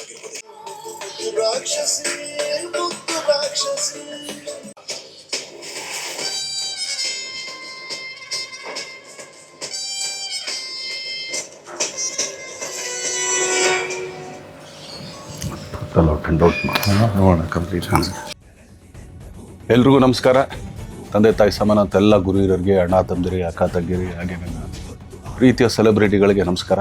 ಆಗಿರ್ಬೋದು ರಾಕ್ಷಸಿ ಮುದ್ದು ರಾಕ್ಷಸಿ. ಔಟ್ ನೋಡೋಣ ಕಂಪ್ಲೀಟ್ ಎಲ್ರಿಗೂ ನಮಸ್ಕಾರ. ತಂದೆ ತಾಯಿ ಸಮಾನ ಅಂತ ಎಲ್ಲ ಗುರು ಹಿರಿಯರಿಗೆ ಅಣ್ಣ ತಂದಿರಿ ಅಕ್ಕ ತಂಗಿರಿ ಹಾಗೆ ನನ್ನ ಪ್ರೀತಿಯ ಸೆಲೆಬ್ರಿಟಿಗಳಿಗೆ ನಮಸ್ಕಾರ.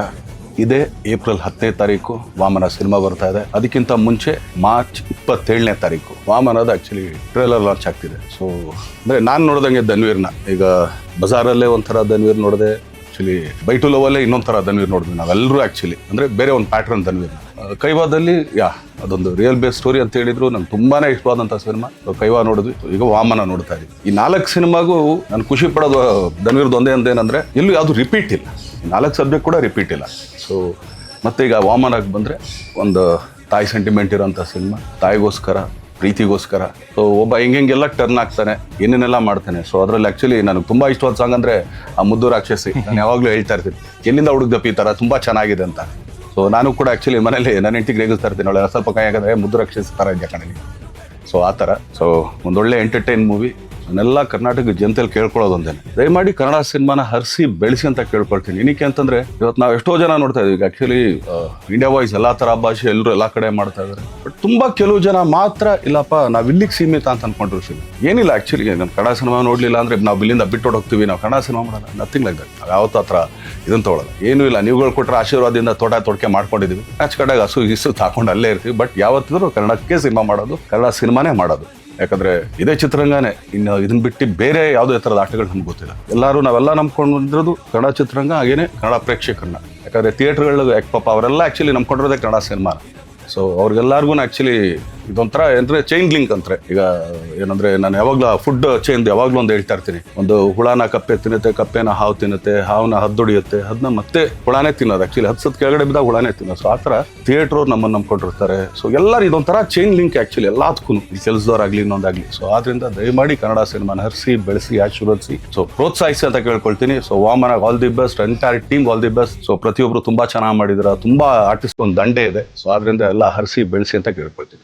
ಇದೇ ಏಪ್ರಿಲ್ ಹತ್ತನೇ ತಾರೀಕು ವಾಮನ ಸಿನಿಮಾ ಬರ್ತಾ ಇದೆ. ಅದಕ್ಕಿಂತ ಮುಂಚೆ ಮಾರ್ಚ್ ಇಪ್ಪತ್ತೇಳನೇ ತಾರೀಕು ವಾಮನದ ಆಕ್ಚುಲಿ ಟ್ರೇಲರ್ ಲಾಂಚ್ ಆಗ್ತಿದೆ. ಸೊ ಅಂದರೆ ನಾನು ನೋಡಿದಂಗೆ ಧನ್ವೀರ್ನ. ಈಗ ಬಜಾರಲ್ಲೇ ಒಂಥರ ಧನ್ವೀರ್ ನೋಡಿದೆ ಆ್ಯಕ್ಚುಲಿ ಬೈಟು ಲವಲ್ಲೇ ಇನ್ನೊಂದು ಥರ ಧನ್ವೀರ್ ನೋಡಿದ್ವಿ ನಾವೆಲ್ಲರೂ ಆ್ಯಕ್ಚುಲಿ ಅಂದರೆ ಬೇರೆ ಒಂದು ಪ್ಯಾಟ್ರನ್ ಧನ್ವೀರ್ ಕೈವಾದಲ್ಲಿ, ಯಾ, ಅದೊಂದು ರಿಯಲ್ ಬೇಸ್ ಸ್ಟೋರಿ ಅಂತ ಹೇಳಿದ್ರು, ನಂಗೆ ತುಂಬಾ ಇಷ್ಟವಾದಂಥ ಸಿನಿಮಾ. ಕೈವಾ ನೋಡಿದ್ವಿ ಈಗ ವಾಮನ ನೋಡ್ತಾ ಇದ್ವಿ. ಈ ನಾಲ್ಕು ಸಿನಿಮಾಗೂ ನಾನು ಖುಷಿ ಪಡೋದು ಧನ್ವೀರ್ದು ಒಂದೇ ಅಂದೇನಂದ್ರೆ ಎಲ್ಲೂ ಯಾವುದು ರಿಪೀಟ್ ಇಲ್ಲ. ನಾಲ್ಕು ಸಬ್ಜೆಕ್ಟ್ ಕೂಡ ರಿಪೀಟ್ ಇಲ್ಲ. ಸೊ ಮತ್ತೆ ಈಗ ವಾಮನಕ್ಕೆ ಬಂದರೆ ಒಂದು ತಾಯಿ ಸೆಂಟಿಮೆಂಟ್ ಇರೋಂಥ ಸಿನಿಮಾ ತಾಯಿಗೋಸ್ಕರ, ಪ್ರೀತಿಗೋಸ್ಕರ. ಸೊ ಒಬ್ಬ ಹೆಂಗೆಲ್ಲ ಟರ್ನ್ ಆಗ್ತಾನೆ, ಏನೇನೆಲ್ಲ ಮಾಡ್ತಾನೆ. ಸೊ ಅದರಲ್ಲಿ ಆ್ಯಕ್ಚುಲಿ ನನಗೆ ತುಂಬ ಇಷ್ಟವಾದ ಸಾಂಗ್ ಅಂದರೆ ಆ ಮುದ್ದು ರಾಕ್ಷಸಿ. ನಾನು ಯಾವಾಗಲೂ ಹೇಳ್ತಾ ಇರ್ತೀನಿ, ಎಲ್ಲಿಂದ ಹುಡುಗ್ದಪ್ಪ ಈ ಥರ ತುಂಬ ಚೆನ್ನಾಗಿದೆ ಅಂತ. ಸೊ ನಾನು ಕೂಡ ಆ್ಯಕ್ಚುಲಿ ಮನೇಲಿ ನನ್ನ ಹೆಂಡತಿಗೆ ರೇಗಿಸ್ತಾ ಇರ್ತೀನಿ ಅವಳೆ ಸ್ವಲ್ಪ ಕೈ ಹಾಕಿದ್ರೆ ಮುದ್ದು ರಾಕ್ಷಸಿ ಥರ ಇದೆ ಕಣಲಿ ಸೊ ಆ ಥರ ಸೊ ಒಂದೊಳ್ಳೆ ಎಂಟರ್ಟೈನ್ ಮೂವಿ ಅದನ್ನೆಲ್ಲ ಕರ್ನಾಟಕ ಜನತೆಯಲ್ಲಿ ಕೇಳ್ಕೊಳ್ಳೋದೊಂದೇನೆ ದಯಮಾಡಿ ಕನ್ನಡ ಸಿನಿಮಾನ ಹರಿಸಿ ಬೆಳೆಸಿ ಅಂತ ಕೇಳ್ಕೊಳ್ತೀನಿ. ಏನಕ್ಕೆ ಅಂತಂದ್ರೆ ಇವತ್ತು ನಾವು ಎಷ್ಟೋ ಜನ ನೋಡ್ತಾ ಇದೀವಿ. ಆ್ಯಕ್ಚುಲಿ ಇಂಡಿಯಾ ವಾಯ್ಸ್ ಎಲ್ಲ ಥರ ಭಾಷೆ ಎಲ್ಲರೂ ಎಲ್ಲ ಕಡೆ ಮಾಡ್ತಾ ಇದ್ದಾರೆ ಬಟ್ ತುಂಬ ಕೆಲವು ಜನ ಮಾತ್ರ, ಇಲ್ಲಪ್ಪ, ನಾವು ಇಲ್ಲಿಗೆ ಸೀಮಿತ ಅಂತ ಅನ್ಕೊಂಡಿರ್ತೀವಿ ಏನಿಲ್ಲ ಆ್ಯಕ್ಚುಲಿ ನಾನು ಕನ್ನಡ ಸಿನಿಮಾ ನೋಡಲಿಲ್ಲ ಅಂದ್ರೆ ನಾವು ಇಲ್ಲಿಂದ ಬಿಟ್ಟು ಹೋಗ್ತೀವಿ. ನಾವು ಕನ್ನಡ ಸಿನಿಮಾ ಮಾಡಲ್ಲ. ನಥಿಂಗ್ ಲೈಕ್ ದಟ್ ನಾವು ಯಾವತ್ತೂ ಹತ್ರ ಇದನ್ನ ತೊಗೊಳಲ್ಲ. ಏನೂ ಇಲ್ಲ. ನೀವುಗಳು ಕೊಟ್ಟರೆ ಆಶೀರ್ವಾದದಿಂದ ತೋಟ ತೊಡ್ಕೆ ಮಾಡ್ಕೊಂಡಿದ್ದೀವಿ ಕಡೆಗೆ ಹಸು ಇಸು ಹಾಕೊಂಡು ಅಲ್ಲೇ ಇರ್ತೀವಿ. ಬಟ್ ಯಾವತ್ತಿದ್ರು ಕನ್ನಡಕ್ಕೆ ಸಿನಿಮಾ ಮಾಡೋದು, ಕನ್ನಡ ಸಿನಿಮಾನೇ ಮಾಡೋದು. ಯಾಕಂದ್ರೆ ಇದೇ ಚಿತ್ರರಂಗನೇ. ಇನ್ನು ಇದನ್ನ ಬಿಟ್ಟು ಬೇರೆ ಯಾವುದೇ ಥರದ ಆಟಗಳು ನಮ್ಗೆ ಗೊತ್ತಿಲ್ಲ. ಎಲ್ಲರೂ ನಾವೆಲ್ಲ ನಂಬ್ಕೊಂಡಿರೋದು ಕನ್ನಡ ಚಿತ್ರರಂಗ ಹಾಗೇನೆ ಕನ್ನಡ ಪ್ರೇಕ್ಷಕರನ್ನ. ಯಾಕಂದ್ರೆ ಥಿಯೇಟರ್ಗಳು ಯಾಕೆ ಪಾಪ ಅವರೆಲ್ಲ ಆ್ಯಕ್ಚುಲಿ ನಂಬ್ಕೊಂಡಿರೋದೇ ಕನ್ನಡ ಸಿನಿಮಾ ಸೊ ಅವ್ರಿಗೆಲ್ಲರಿಗೂ ಆ್ಯಕ್ಚುಲಿ ಇದೊಂಥರ ಅಂದರೆ ಚೈನ್ ಲಿಂಕ್ ಅಂತಾರೆ. ಈಗ ಏನಂದ್ರೆ ನಾನು ಯಾವಾಗಲೂ ಫುಡ್ ಚೈನ್ ಯಾವಾಗಲೂ ಒಂದು ಹೇಳ್ತಾ ಇರ್ತೀನಿ. ಒಂದು ಹುಳಾನ ಕಪ್ಪೆ ತಿನ್ನುತ್ತೆ, ಕಪ್ಪೆನ ಹಾವು ತಿನ್ನುತ್ತೆ, ಹಾವನ್ನ ಹದ್ದೊಡಿಯುತ್ತೆ ಅದನ್ನ ಮತ್ತೆ ಹುಳಾನೇ ತಿನ್ನೋದು. ಆ್ಯಕ್ಚುಲಿ ಹತ್ತು ಕೆಳಗಡೆ ಬಿದ್ದಾಗ ಹುಳಾನೇ ತಿನ್ನೋದು. ಸೊ ಆ ಥರ ಥಿಯೇಟ್ರ್ ನಮ್ಮನ್ನು ನಂಬ್ಕೊಂಡಿರ್ತಾರೆ. ಸೊ ಎಲ್ಲರೂ ಇದೊಂಥರ ಚೈನ್ ಲಿಂಕ್ ಆ್ಯಕ್ಚುಲಿ ಎಲ್ಲದಕ್ಕೂ ಕೆಲಸದವ್ರಾಗಲಿ ಇನ್ನೊಂದಾಗಲಿ. ಸೊ ಆದ್ರಿಂದ ದಯಮಾಡಿ ಕನ್ನಡ ಸಿನಿಮಾನ ಹರಿಸಿ, ಬೆಳೆಸಿ, ಆಶೀರ್ವದಿಸಿ. ಸೊ ಪ್ರೋತ್ಸಾಹಿಸಿ ಅಂತ ಕೇಳ್ಕೊಳ್ತೀನಿ. So Vamana all the best entire team all the best so ಪ್ರತಿಯೊಬ್ಬರು ತುಂಬಾ ಚೆನ್ನಾಗಿ ಮಾಡಿದ್ರ. ತುಂಬಾ ಆರ್ಟಿಸ್ಟ್ ಒಂದು ದಂಡೆ ಇದೆ. ಸೊ ಆದ್ರಿಂದ ಎಲ್ಲ ಹರಿಸಿ, ಬೆಳೆಸಿ ಅಂತ ಕೇಳ್ಕೊಳ್ತೀನಿ.